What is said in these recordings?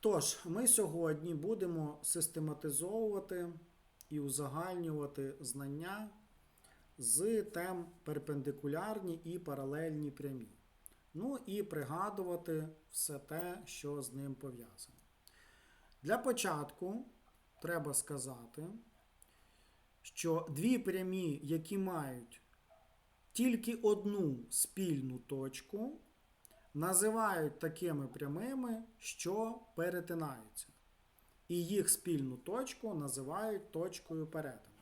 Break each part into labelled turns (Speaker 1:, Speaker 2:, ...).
Speaker 1: Тож, ми сьогодні будемо систематизовувати і узагальнювати знання з тем перпендикулярні і паралельні прямі. Ну і пригадувати все те, що з ним пов'язано. Для початку треба сказати, що дві прямі, які мають тільки одну спільну точку, називають такими прямими, що перетинаються. І їх спільну точку називають точкою перетину.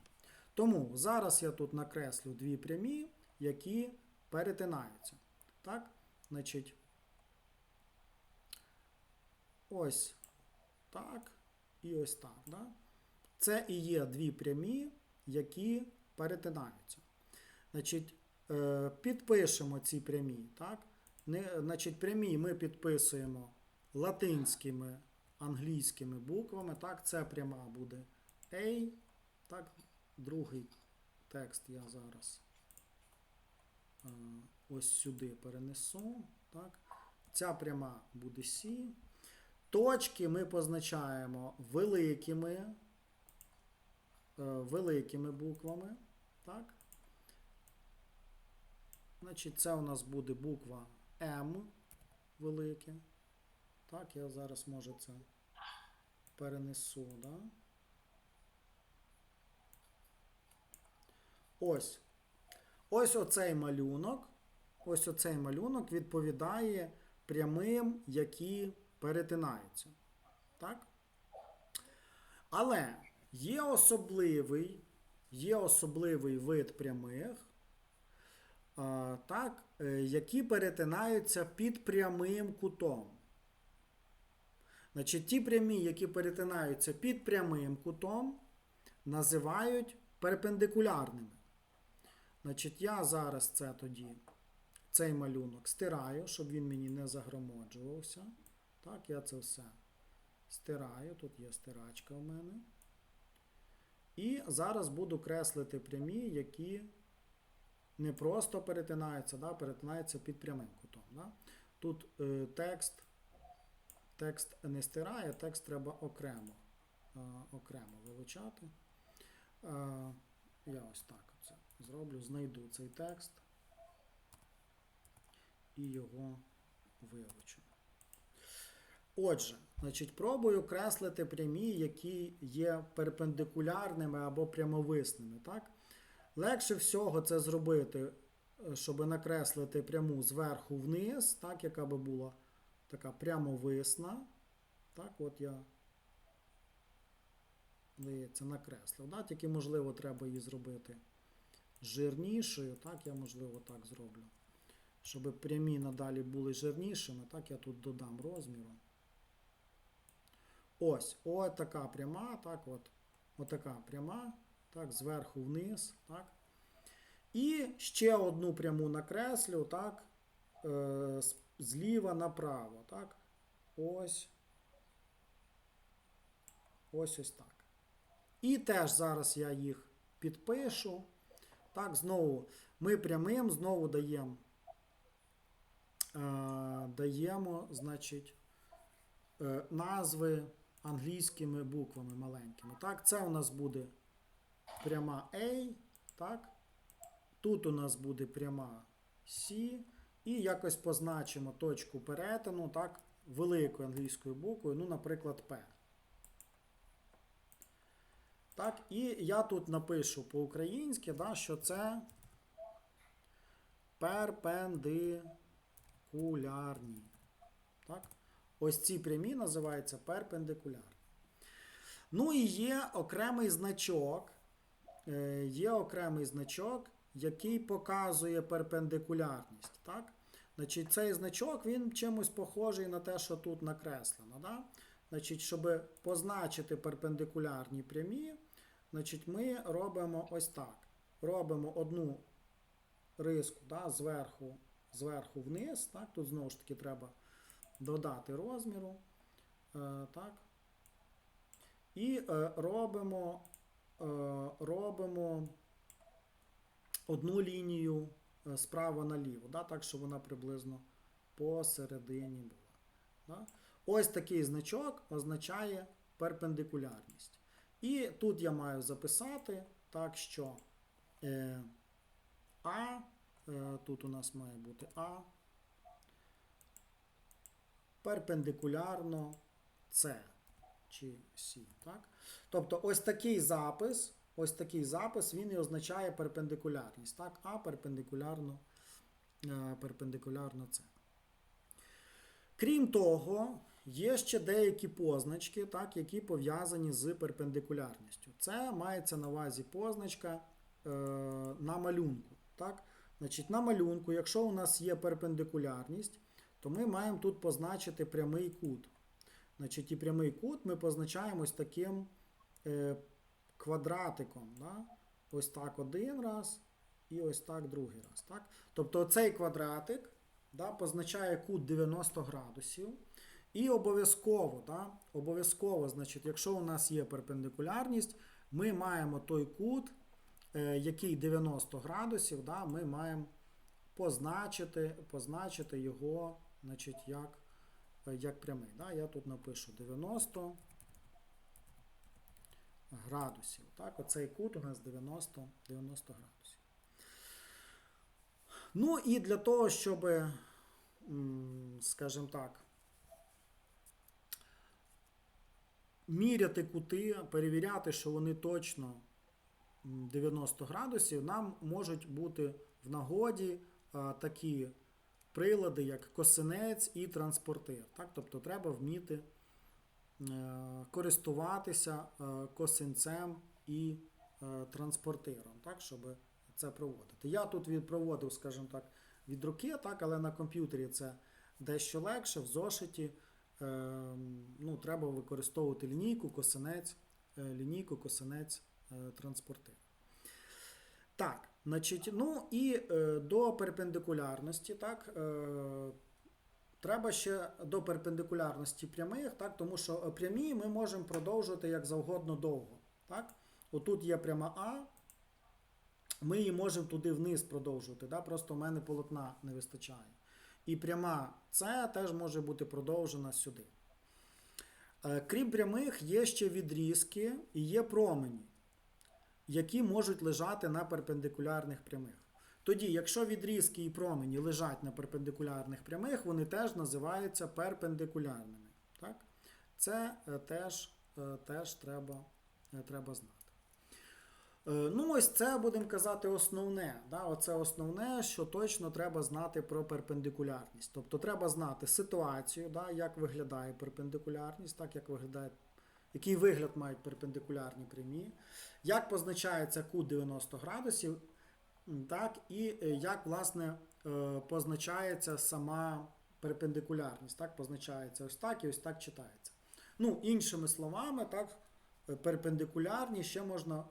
Speaker 1: Тому зараз я тут накреслю дві прямі, які перетинаються. Так? Значить, ось так і ось так. Да? Це і є дві прямі, які перетинаються. Значить, е, підпишемо ці прямі. Так? Не, значить, прямі ми підписуємо латинськими англійськими буквами. Так, це пряма буде A. Так, другий текст я зараз е, ось сюди перенесу. Так. Ця пряма буде C. Точки ми позначаємо великими, е, великими буквами. Так. Значить, це у нас буде буква М велике. Так, я зараз може це перенесу. Да? Ось. Ось оцей малюнок. Ось оцей малюнок відповідає прямим, які перетинаються. Так? Але є особливий, є особливий вид прямих, так, е, які перетинаються під прямим кутом. Значить, ті прямі, які перетинаються під прямим кутом, називають перпендикулярними. Значить, я зараз це тоді, цей малюнок стираю, щоб він мені не загромоджувався. Так, я це все стираю. Тут є стирачка в мене. І зараз буду креслити прямі, які не просто перетинаються, да, перетинаються під прямим кутом. Да. Тут е, текст, текст не стирає, текст треба окремо, е, окремо вилучати. Е, я ось так це зроблю, знайду цей текст і його вилучу. Отже, значить, пробую креслити прямі, які є перпендикулярними або прямовисними. Так? Легше всього це зробити, е, щоб накреслити пряму зверху вниз, так, яка би була така прямовисна. Так, от я здається, накреслив. Да? Тільки, можливо, треба її зробити жирнішою. Так, я, можливо, так зроблю. Щоб прямі надалі були жирнішими, так я тут додам розміру. Ось, ось така пряма, так, от, отака пряма, так, зверху вниз, так. І ще одну пряму накреслю, так, е, зліва направо, так. Ось. Ось ось так. І теж зараз я їх підпишу. Так, знову ми прямим знову даємо, е, даємо, значить, е, назви англійськими буквами маленькими. Так, це у нас буде пряма A, так. Тут у нас буде пряма C. І якось позначимо точку перетину, так, великою англійською буквою, ну, наприклад, P. Так, і я тут напишу по-українськи, да, що це перпендикулярні. Так? Ось ці прямі називаються перпендикулярні. Ну і є окремий значок. Е, Є окремий значок, який показує перпендикулярність. Так? Значить, цей значок він чимось похожий на те, що тут накреслено. Да? Значить, щоб позначити перпендикулярні прямі, значить, ми робимо ось так. Робимо одну риску да, зверху, зверху вниз. Так? Тут знову ж таки треба додати розміру. Е, так? І е, робимо, робимо одну лінію е, справа наліво, да? так, щоб вона приблизно посередині була. Да? Ось такий значок означає перпендикулярність. І тут я маю записати так, що е, А, е, тут у нас має бути А, перпендикулярно С чи С. Так? Тобто ось такий запис, ось такий запис, він і означає перпендикулярність. Так? А перпендикулярно, е, перпендикулярно С. Крім того, є ще деякі позначки, так, які пов'язані з перпендикулярністю. Це мається на увазі позначка е, на малюнку. Так? Значить, на малюнку, якщо у нас є перпендикулярність, то ми маємо тут позначити прямий кут. Значить, і прямий кут ми позначаємо ось таким е, квадратиком. Да? Ось так один раз і ось так другий раз. Так? Тобто цей квадратик да, позначає кут 90 градусів. І обов'язково, да, обов'язково, значить, якщо у нас є перпендикулярність, ми маємо той кут, е, який 90 градусів, да, ми маємо позначити, позначити його значить, як, як прямий. Да. Я тут напишу 90 градусів. Так, оцей кут у нас 90, 90 градусів. Ну і для того, щоб, скажімо так, міряти кути, перевіряти, що вони точно 90 градусів, нам можуть бути в нагоді такі прилади, як косинець і транспортир. Так? Тобто треба вміти е, користуватися е, косинцем і е, транспортиром, так? щоб це проводити. Я тут проводив, скажімо так, від руки, так? але на комп'ютері це дещо легше, в зошиті. Ну, треба використовувати лінійку, косинець, лінійку, косинець, транспортир. Так, значить, ну і е, до перпендикулярності, так, е, треба ще до перпендикулярності прямих, так, тому що прямі ми можемо продовжувати як завгодно довго. Так? Отут є пряма А, ми її можемо туди вниз продовжувати, да? просто в мене полотна не вистачає. І пряма С теж може бути продовжена сюди. Е, Крім прямих, є ще відрізки і є промені, які можуть лежати на перпендикулярних прямих. Тоді, якщо відрізки і промені лежать на перпендикулярних прямих, вони теж називаються перпендикулярними. Так? Це е, теж, е, теж треба, е, треба знати. Ну, ось це будемо казати основне. Да? Оце основне, що точно треба знати про перпендикулярність. Тобто треба знати ситуацію, да? як виглядає перпендикулярність, так, як виглядає, який вигляд мають перпендикулярні прямі, як позначається кут 90 градусів, так, і е, як власне е, позначається сама перпендикулярність. Так, позначається ось так і ось так читається. Ну, іншими словами, так, е, перпендикулярні ще можна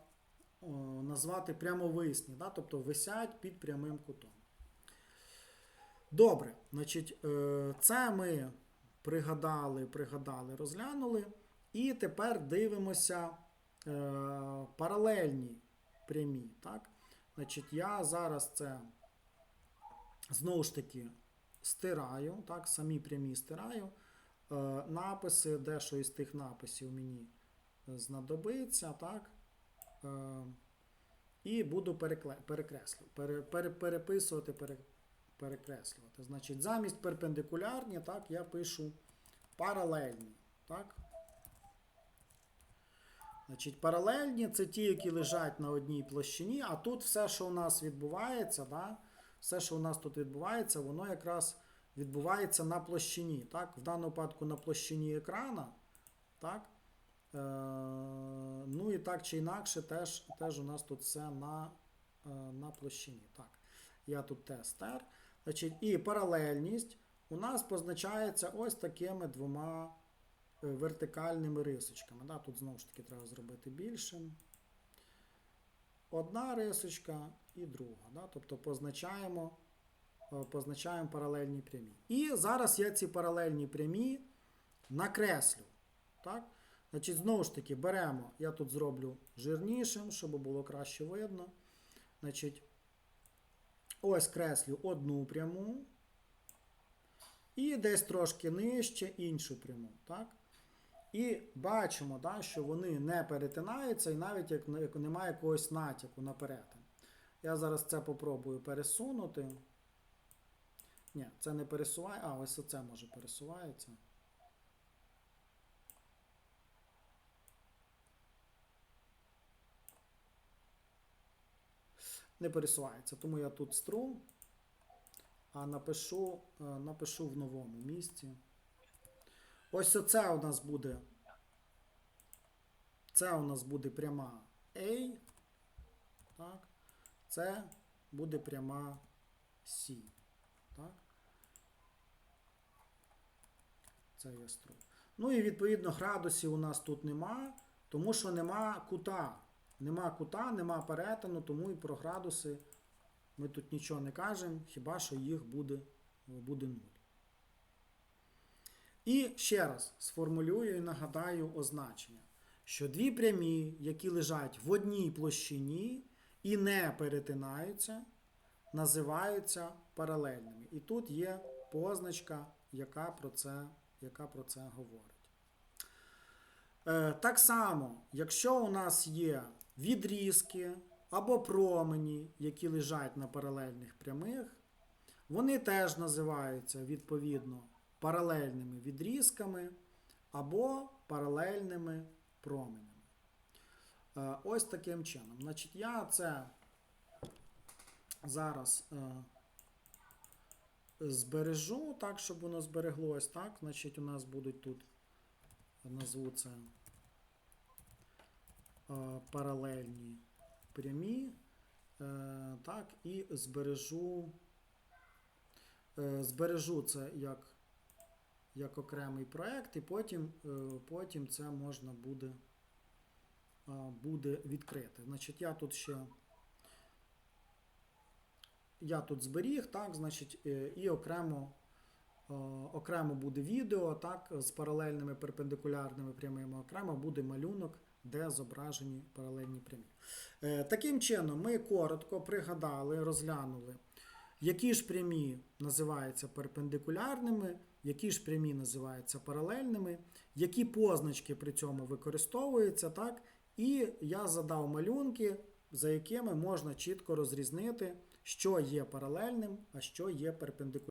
Speaker 1: о, назвати прямовисні, да? тобто висять під прямим кутом. Добре, значить, це ми пригадали, пригадали, розглянули. І тепер дивимося е, паралельні прямі. Так? Значить, я зараз це знову ж таки стираю, так? самі прямі стираю. Е, написи, дещо із тих написів мені знадобиться. так? Е, І буду перекле- пере- пере- переписувати, пере- перекреслювати. Значить, замість перпендикулярні, так, я пишу паралельні. Так? Значить, паралельні це ті, які лежать на одній площині, а тут все, що у нас відбувається, да, все, що у нас тут відбувається, воно якраз відбувається на площині. Так? В даному випадку на площині екрана. Так? Е, ну і так чи інакше, теж, теж у нас тут все на, е, на площині. Так, я тут тестер. Значить, і паралельність у нас позначається ось такими двома вертикальними рисочками. Да? Тут знову ж таки треба зробити більшим. Одна рисочка і друга. Да? Тобто позначаємо, е, позначаємо паралельні прямі. І зараз я ці паралельні прямі накреслю. Так? Значить, знову ж таки, беремо, я тут зроблю жирнішим, щоб було краще видно. Значить, ось креслю одну пряму. І десь трошки нижче іншу пряму. Так? І бачимо, да, що вони не перетинаються, і навіть як, немає якогось натяку на перетин. Я зараз це попробую пересунути. Ні, це не пересуває. А, ось оце може пересувається. Не пересувається, тому я тут стру, а напишу, е, напишу в новому місці. Ось оце у нас буде. Це у нас буде пряма A. Так. Це буде пряма C. Так. Це є стру. Ну і відповідно градусів у нас тут нема, тому що нема кута. Нема кута, нема перетину, тому і про градуси ми тут нічого не кажемо, хіба що їх буде, буде 0. І ще раз сформулюю і нагадаю означення, що дві прямі, які лежать в одній площині і не перетинаються, називаються паралельними. І тут є позначка, яка про це, яка про це говорить. Е, Так само, якщо у нас є відрізки або промені, які лежать на паралельних прямих, вони теж називаються відповідно паралельними відрізками або паралельними променями. Е, Ось таким чином. Значить, я це зараз е, збережу так, щоб воно збереглось. Так, значить, у нас будуть тут, назву це е, паралельні прямі. Так, і збережу, збережу це як, як окремий проект, і потім, е, потім це можна буде, буде відкрити. Значить, я тут ще. Я тут зберіг, так, значить, е, і окремо, е, окремо буде відео, так, з паралельними перпендикулярними прямими, окремо буде малюнок, де зображені паралельні прямі. Таким чином, ми коротко пригадали, розглянули, які ж прямі називаються перпендикулярними, які ж прямі називаються паралельними, які позначки при цьому використовуються, так, і я задав малюнки, за якими можна чітко розрізнити, що є паралельним, а що є перпендикулярним.